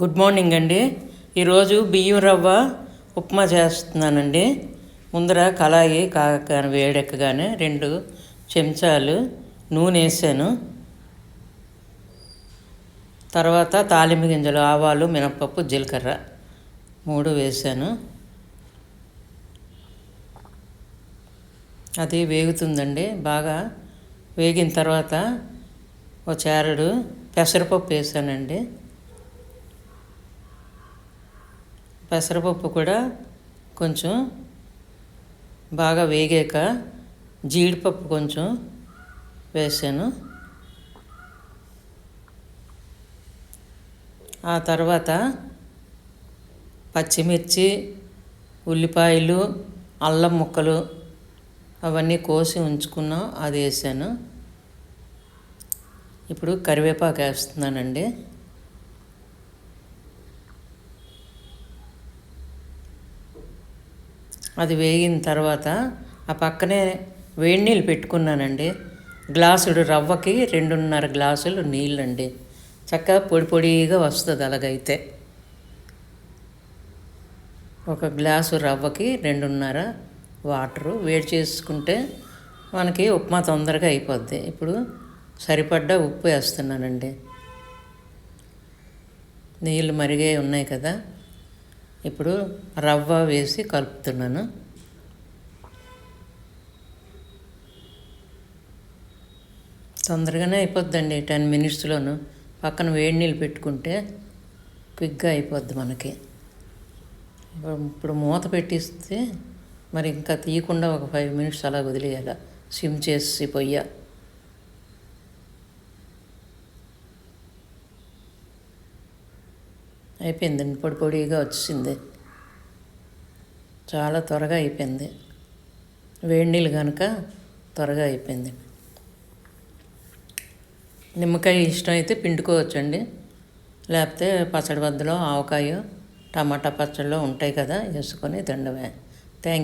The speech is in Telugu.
గుడ్ మార్నింగ్ అండి. ఈరోజు బియ్యం రవ్వ ఉప్మా చేస్తున్నానండి. ముందర కళాయి కాక వేడెక్కగానే రెండు చెంచాలు నూనె వేసాను. తర్వాత తాలింపు గింజలు ఆవాలు మినపప్పు జీలకర్ర మూడు వేసాను. అది వేగుతుందండి. బాగా వేగిన తర్వాత ఒక చారడు పెసరపప్పు వేసానండి. పెసరపప్పు కూడా కొంచెం బాగా వేగాక జీడిపప్పు కొంచెం వేసాను. ఆ తర్వాత పచ్చిమిర్చి ఉల్లిపాయలు అల్లం ముక్కలు అవన్నీ కోసి ఉంచుకున్నాం అది వేసాను. ఇప్పుడు కరివేపాకు వేస్తున్నానండి. అది వేగిన తర్వాత ఆ పక్కనే వేడి నీళ్ళు పెట్టుకున్నానండి. గ్లాసుడు రవ్వకి రెండున్నర గ్లాసులు నీళ్ళండి. చక్కగా పొడి పొడిగా వస్తుంది అలాగైతే. ఒక గ్లాసు రవ్వకి రెండున్నర వాటరు వేడి చేసుకుంటే మనకి ఉప్మా తొందరగా అయిపోద్ది. ఇప్పుడు సరిపడ్డ ఉప్పు వేస్తున్నానండి. నీళ్ళు మరిగే ఉన్నాయి కదా. ఇప్పుడు రవ్వ వేసి కలుపుతున్నాను. తొందరగానే అయిపోద్దండి టెన్ మినిట్స్లోను. పక్కన వేడి నీళ్ళు పెట్టుకుంటే క్విక్గా అయిపోద్ది మనకి. ఇప్పుడు మూత పెట్టిస్తే మరి ఇంకా తీయకుండా ఒక ఫైవ్ మినిట్స్ అలా వదిలేయాల. సిమ్ చేసి పొయ్య. అయిపోయిందండి పొడి పొడిగా వచ్చింది. చాలా త్వరగా అయిపోయింది. వేడి నీళ్ళు కనుక త్వరగా అయిపోయింది. నిమ్మకాయ ఇష్టం అయితే పిండుకోవచ్చండి. లేకపోతే పచ్చడి బద్దలో ఆవకాయ టమాటా పచ్చడిలో ఉంటాయి కదా వేసుకొని తినడమే.